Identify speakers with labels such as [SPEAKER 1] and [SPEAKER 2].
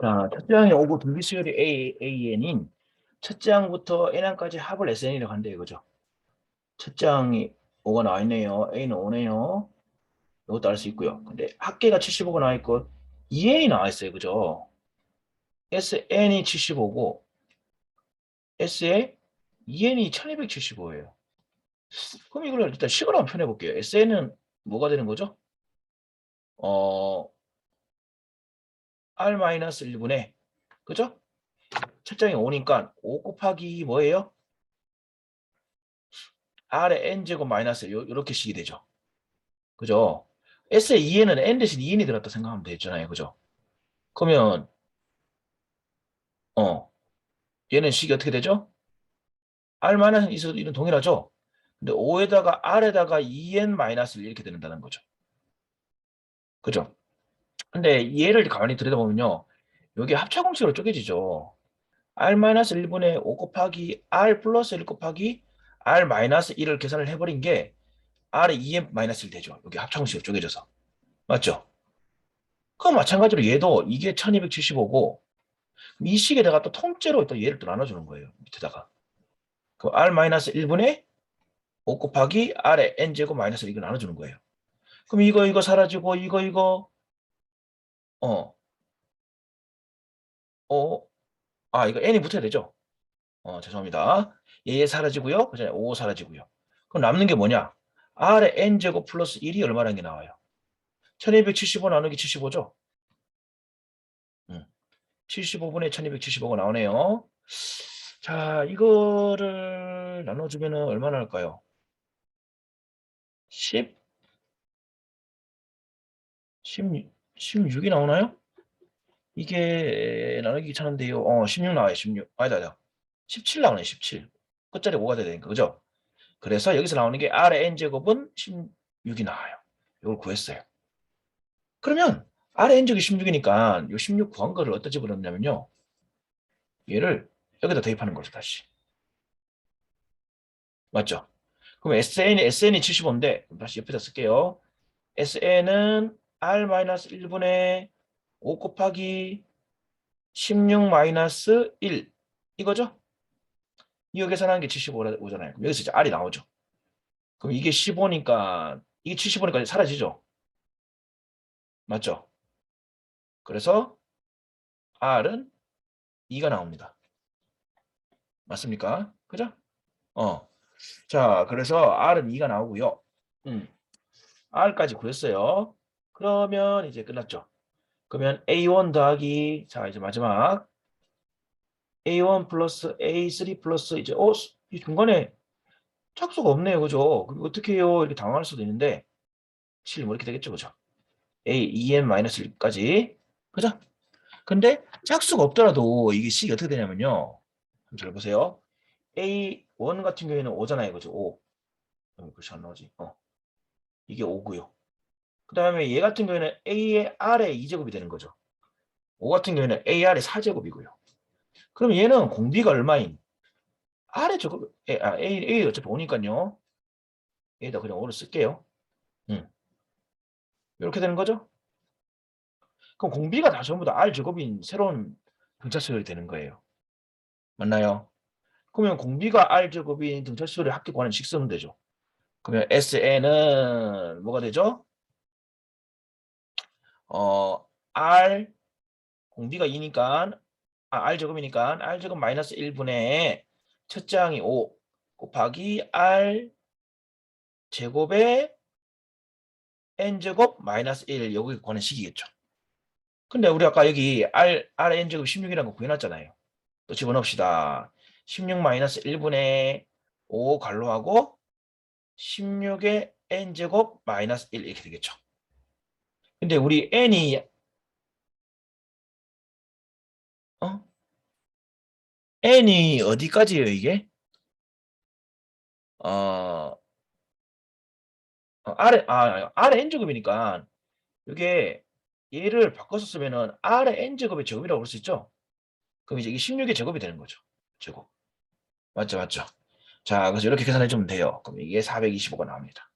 [SPEAKER 1] 자, 첫째 항의 오구 분비수열이 A, AN인 첫째 항부터 N항까지 합을 SN이라고 한대요. 이거죠. 첫째 항이 5가 나와 있네요. A는 5네요. 이것도 알 수 있고요. 근데 합계가 75가 나와 있고 2N이 나와 있어요. 그죠? SN이 75고 S에 2N이 1275예요. 그럼 이걸 일단 식으로 한번 표현해 볼게요. SN은 뭐가 되는 거죠? 어, R-1분의 그죠? 첫 장이 5니까 5 곱하기 뭐예요? R의 N제곱 마이너스 요, 요렇게 식이 되죠. 그죠? S의 2N은 N 대신 2N이 들었다 생각하면 되잖아요. 그죠? 그러면 어 얘는 식이 어떻게 되죠? R 마이너스 있어도 이런 동일하죠? 근데 5에다가 R에다가 2N 마이너스 이렇게 되는다는 거죠. 그죠? 근데 얘를 가만히 들여다보면요. 여기 합차 공식으로 쪼개지죠. R-1분의 5 곱하기 R 플러스 1 곱하기 R-1을 계산을 해버린 게 R의 2M-1 되죠. 여기 합차 공식으로 쪼개져서. 맞죠? 그럼 마찬가지로 얘도 이게 1275고 이 식에다가 또 통째로 또 얘를 또 나눠주는 거예요. 밑에다가. 그 R-1분의 5 곱하기 R의 N제곱 마이너스 이거 나눠주는 거예요. 그럼 이거 이거 사라지고 이거 이거 어. 어. 아, 이거 n이 붙어야 되죠? 어, 죄송합니다. 얘 사라지고요. 그전에 5 사라지고요. 그럼 남는 게 뭐냐? r의 n제곱 플러스 1이 얼마라는 게 나와요? 1275 나누기 75죠? 음. 75분의 1275가 나오네요. 자, 이거를 나눠주면 얼마나 할까요? 10? 16, 16이 나오나요? 이게 나누기 귀찮은데요. 어, 16 나와요. 16. 아니다, 아니다. 17 나오네. 17. 끝자리 5가 돼야 되니까. 그죠? 그래서 여기서 나오는 게 R의 N제곱은 16이 나와요. 이걸 구했어요. 그러면 R의 N제곱이 16이니까 이16 구한 거를 어디다 집어넣냐면요. 얘를 여기다 대입하는 거죠. 다시. 맞죠? 그럼 SN이, SN이 75인데 다시 옆에다 쓸게요. SN은 R-1분의 5 곱하기 16-1 이거죠? 이거 계산하는 게 75오잖아요. 그럼 여기서 이제 R이 나오죠. 그럼 이게 15니까 이게 75니까 사라지죠? 맞죠? 그래서 R은 2가 나옵니다. 맞습니까? 그죠? 어. 자, 그래서 R은 2가 나오고요. 음. R까지 구했어요. 그러면 이제 끝났죠. 그러면 A1 더하기 자 이제 마지막 A1 플러스 A3 플러스 이제 어 이 중간에 착수가 없네요, 그죠? 그럼 어떻게 해요? 이렇게 당황할 수도 있는데 7 뭐 이렇게 되겠죠, 그죠? A 2n 마이너스 1까지 그죠? 근데 착수가 없더라도 이게 식이 어떻게 되냐면요. 잘 보세요. A1 같은 경우에는 5잖아요, 그죠? 5. 그렇지 안 나오지? 어. 이게 5고요. 그 다음에 얘 같은 경우에는 A의 R의 2제곱이 되는 거죠. 5 같은 경우에는 AR의 4제곱이고요. 그럼 얘는 공비가 얼마인? R의 제곱, A, 아, A, A 어차피 5니까요. A에다 그냥 5를 쓸게요. 음. 이렇게 되는 거죠. 그럼 공비가 다 전부 다 R 제곱인 새로운 등차수열이 되는 거예요. 맞나요? 그러면 공비가 R 제곱인 등차수열의 합계 구하는 식 쓰면 되죠. 그러면 SN은 뭐가 되죠? 어, R 공비가 2니까 아, R 제곱이니까 R 제곱 마이너스 1분의 첫째 항이 5 곱하기 R 제곱의 N 제곱 마이너스 1 여기 구하는 식이겠죠. 근데 우리 아까 여기 R, R N 제곱 16이라는 거 구해놨잖아요. 또 집어넣읍시다. 16 마이너스 1분의 5 갈로하고 16의 N 제곱 마이너스 1 이렇게 되겠죠. 근데 우리 n이 어? n이 어디까지예요, 이게? 어, 어 R의, 아, R의 n제곱이니까 이게 얘를 바꿔서 쓰면은 R의 n제곱의 제곱이라고 볼 수 있죠? 그럼 이제 이게 16의 제곱이 되는 거죠. 제곱. 맞죠, 맞죠? 자, 그래서 이렇게 계산해 주면 돼요. 그럼 이게 425가 나옵니다.